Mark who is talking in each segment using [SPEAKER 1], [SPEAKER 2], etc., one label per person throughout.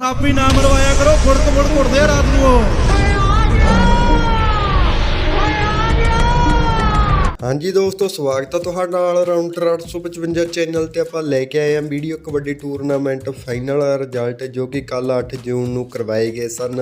[SPEAKER 1] ਥਾਪੀ ਨਾ ਮਰਵਾਇਆ ਕਰੋ ਫੁੜਕ ਫੁੜਕ ਉੱਠਦੇ ਆ ਰਾਤ ਨੂੰ
[SPEAKER 2] ਹਾਂਜੀ ਦੋਸਤੋ, ਸਵਾਗਤ ਹੈ ਤੁਹਾਡਾ ਨਾਲ ਰਾਉਂਡਰ 855 ਚੈਨਲ ਤੇ ਆਪਾਂ ਲੈ ਕੇ ਆਏ ਹਾਂ video kabaddi tournament final result ਜੋ ਕਿ ਕੱਲ 8 ਜੂਨ ਨੂੰ ਕਰਵਾਏ ਗਏ ਸਨ।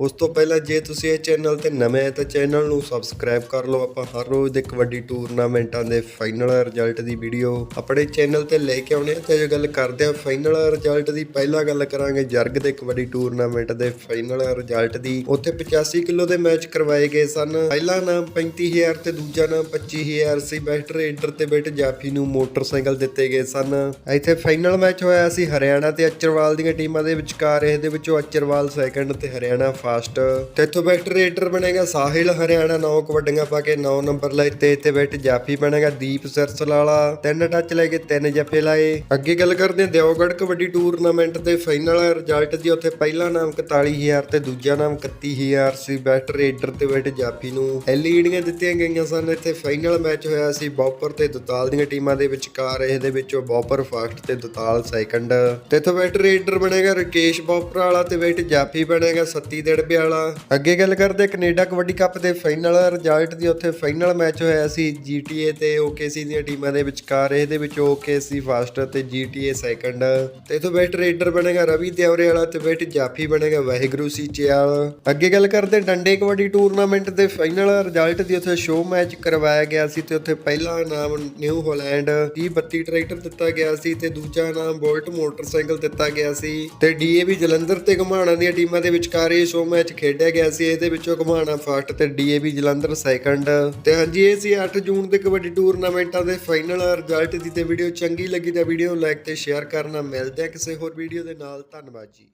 [SPEAKER 2] ਉਸ ਤੋਂ ਪਹਿਲਾਂ ਜੇ ਤੁਸੀਂ ਇਹ ਚੈਨਲ ਤੇ ਨਵੇਂ ਹੈ ਤਾਂ ਚੈਨਲ ਨੂੰ ਸਬਸਕ੍ਰਾਈਬ ਕਰ ਲਓ। ਆਪਾਂ ਹਰ ਰੋਜ਼ ਦੇ ਕਬੱਡੀ ਟੂਰਨਾਮੈਂਟਾਂ ਦੇ ਫਾਈਨਲ ਰਿਜ਼ਲਟ ਦੀ ਵੀਡੀਓ ਆਪਣੇ ਚੈਨਲ ਤੇ ਲੈ ਕੇ ਆਉਣੇ ਆ ਤੇ ਜੋ ਗੱਲ ਕਰਦੇ ਆ ਫਾਈਨਲ ਰਿਜ਼ਲਟ ਦੀ ਪਹਿਲਾਂ ਗੱਲ ਕਰਾਂਗੇ। ਜਰਗ ਦੇ ਕਬੱਡੀ ਟੂਰਨਾਮੈਂਟ ਦੇ ਫਾਈਨਲ ਰਿਜ਼ਲਟ ਦੀ। ਉੱਥੇ 85 ਕਿਲੋ ਦੇ ਮੈਚ ਕਰਵਾਏ ਗਏ ਸਨ। ਪਹਿਲਾ ਨਾਮ 35000 ਤੇ ਦੂਜਾ ਨਾਮ 25000 ਸੀ। ਬੈਸਟ ਰੇਡਰ ਤੇ ਬੈਟ ਜਾਫੀ ਨੂੰ ਮੋਟਰਸਾਈਕਲ ਦਿੱਤੇ ਗਏ ਸਨ। ਇੱਥੇ ਫਾਈਨਲ ਮੈਚ ਹੋਇਆ ਸੀ ਹਰਿਆਣਾ ਤੇ ਅਚਰਵਾਲ ਦੀਆਂ ਟੀਮਾਂ ਦੇ ਵਿਚਕਾਰ। ਇਸ ਦੇ ਵਿੱਚੋਂ ਅਚਰਵਾਲ ਸੈਕੰਡ ਤੇ ਹਰਿਆਣਾ ਫਾਸਟ। ਤੇ ਇੱਥੋਂ ਬੈਸਟ ਰੇਡਰ ਬਣੇਗਾ ਸਾਹਿਲ, ਹਰਿਆਣਾ 9 ਕਬੱਡੀਆਂ ਪਾ ਕੇ 9 ਨੰਬਰ ਲਾਏ। ਤੇ ਇੱਥੇ ਬੈਟ ਜਾਫੀ ਬਣੇਗਾ ਦੀਪ ਸਰਸਲ ਵਾਲਾ ਤਿੰਨ ਟੱਚ ਲੈ ਕੇ ਤਿੰਨ ਜੱਫੇ ਲਾਏ। ਅੱਗੇ ਗੱਲ ਕਰਦੇ ਹਾਂ ਦਿਓਗੜ ਕਬੱਡੀ ਟੂਰਨਾਮੈਂਟ ਦੇ ਫਾਈਨਲ ਰਿਜ਼ਲਟ ਦੀ। ਉੱਥੇ ਪਹਿਲਾ ਨਾਮ 41000 ਤੇ ਦੂਜਾ ਨਾਮ 31000 ਸੀ। ਬੈਸਟ ਰੇਡਰ ਤੇ ਬੈਟ ਜਾਫੀ ਨੂੰ। ਐਲਈਡੀਆਂ ਦਿੱਤੀਆਂ ਗਈਆਂ ਸਨ। ਇੱਥੇ ਫਾਈਨਲ ਮੈਚ ਹੋਇਆ ਸੀ ਬੌਪਰ ਤੇ ਦੁਤਾਲ ਦੀਆਂ ਟੀਮਾਂ ਦੇ ਵਿਚਕਾਰ। ਇਸ ਦੇ ਵਿੱਚੋਂ ਬੌਪਰ ਫਸਟ ਤੇ ਦੁਤਾਲ ਸੈਕੰਡ ਤੇ ਇੱਥੋਂ ਬੈਟ ਰੇਡਰ ਬਣੇਗਾ ਰਕੇਸ਼ ਬੌਪਰ ਵਾਲਾ ਤੇ ਬੈਟ ਜਾਫੀ ਬਣੇਗਾ ਸੱਤੀ ਦੇ ਵਾਲਾ। ਅੱਗੇ ਗੱਲ ਕਰਦੇ ਕੈਨੇਡਾ ਕਬੱਡੀ ਕੱਪ ਦੇ ਫਾਈਨਲ ਰਿਜ਼ਲਟ ਦੀ। ਉੱਥੇ ਫਾਈਨਲ ਮੈਚ ਹੋਇਆ ਸੀ ਜੀਟੀਏ ਤੇ ਓਕੇਸੀ ਦੀਆਂ ਟੀਮਾਂ ਦੇ ਵਿਚਕਾਰ। ਇਸ ਵਿੱਚ ਓਕੇਸੀ ਫਸਟ ਤੇ ਜੀਟੀਏ ਸੈਕੰਡ। ਤੇ ਇਥੋਂ ਬੈਟ ਰੇਡਰ ਬਣੇਗਾ ਰਵੀ ਦਿਉਰੇ ਵਾਲਾ ਤੇ ਬੈਟ ਜਾਫੀ ਬਣੇਗਾ ਵਾਹਿਗੁਰੂ ਸੀ ਅੱਗੇ ਗੱਲ ਕਰਦੇ ਡੰਡੇ ਕਬੱਡੀ ਟੂਰਨਾਮੈਂਟ ਦੇ ਫਾਈਨਲ ਰਿਜ਼ਲਟ ਦੀ। ਉੱਥੇ ਸ਼ੋਅ ਮੈਚ ਕਰਵਾਇਆ ਗਿਆ ਸੀ ਤੇ ਉੱਥੇ ਪਹਿਲਾ ਨਾਮ ਨਿਊ ਹੋਲੈਂਡ 30 32 ਟਰੈਕਟਰ ਦਿੱਤਾ ਗਿਆ ਸੀ ਤੇ ਦੂਜਾ ਨਾਮ ਬੋਲਟ ਮੋਟਰਸਾਈਕਲ ਦਿੱਤਾ ਗਿਆ ਸੀ। ਤੇ ਡੀਏਵੀ ਜਲੰਧਰ ਤੇ ਘਮਾਣਾ ਦੀਆਂ ਟੀਮਾਂ ਦੇ ਵਿਚਕਾਰ ਇਹ ਸ਼ੋਅ ਮੈਚ ਖੇਡਿਆ ਗਿਆ ਸੀ, ਇਹਦੇ ਵਿੱਚੋਂ ਘਮਾਣਾ ਫਸਟ ਤੇ ਡੀਏਵੀ ਜਲੰਧਰ ਸੈਕੰਡ। ਤੇ ਹਾਂਜੀ, ਇਹ ਸੀ 8 ਜੂਨ ਦੇ ਕਬੱਡੀ ਟੂਰਨਾਮੈਂਟਾਂ ਦੇ ਫਾਈਨਲ ਰਿਜ਼ਲਟ ਦੀ ਤੇ ਵੀਡੀਓ ਚੰਗੀ ਲੱਗੀ ਤਾਂ ਵੀਡੀਓ ਨੂੰ ਲਾਈਕ ਤੇ ਸ਼ੇਅਰ ਕਰਨਾ। ਮਿਲਦੇ ਆ ਕਿਸੇ ਹੋਰ ਵੀਡੀਓ ਦੇ ਨਾਲ। ਧੰਨਵਾਦ ਜੀ।